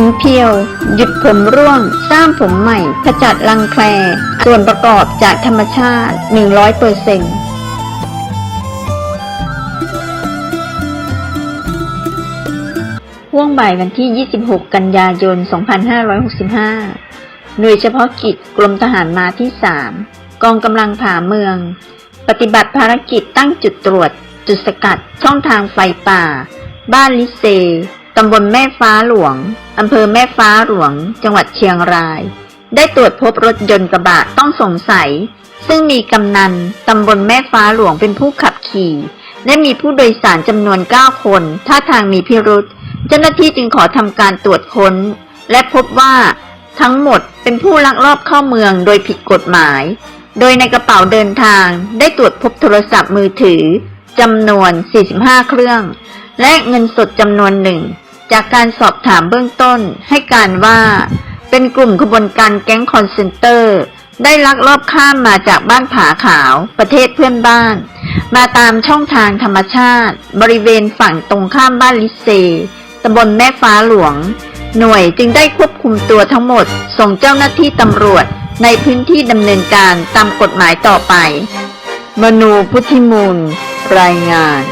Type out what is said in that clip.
ิงเพียว หยุดผมร่วง สร้างผมใหม่ ขจัดรังแคลส่วนประกอบจากธรรมชาติ 100เปอร์เซ็นต์ห่วงบ่ายวันที่ 26 กันยายน 2565 หน่วยเฉพาะกิจกรมทหารมาที่ 3 กองกำลังผ่าเมือง ปฏิบัติภารกิจตั้งจุดตรวจ จุดสกัด ช่องทางไฟป่า บ้านลิเซ ตำบลแม่ฟ้าหลวง อำเภอแม่ฟ้าหลวง จังหวัดเชียงราย ได้ตรวจพบรถยนต์กระบะต้องสงสัย ซึ่งมีกำนัน ตำบลแม่ฟ้าหลวงเป็นผู้ขับขี่ และมีผู้โดยสารจำนวน 9 คน ท่าทางมีพิรุษ เจ้าหน้าที่จึงขอทำการตรวจค้น และพบว่าทั้งหมดเป็นผู้ลักลอบเข้าเมืองโดยผิดกฎหมาย โดยในกระเป๋าเดินทาง ได้ตรวจพบโทรศัพท์มือถือจำนวน 45 เครื่อง และเงินสดจำนวนหนึ่ง จากการสอบถามเบื้องต้นให้การว่า เป็นกลุ่มขบวนการแก๊งคอนเซนเตอร์ ได้ลักลอบข้ามมาจากบ้านผาขาวประเทศเพื่อนบ้าน มาตามช่องทางธรรมชาติ บริเวณฝั่งตรงข้ามบ้านลิเซตำบลแม่ฟ้าหลวง หน่วยจึงได้ควบคุมตัวทั้งหมด ส่งเจ้าหน้าที่ตำรวจในพื้นที่ดำเนินการตามกฎหมายต่อไป มนูพุทธิมูล รายงาน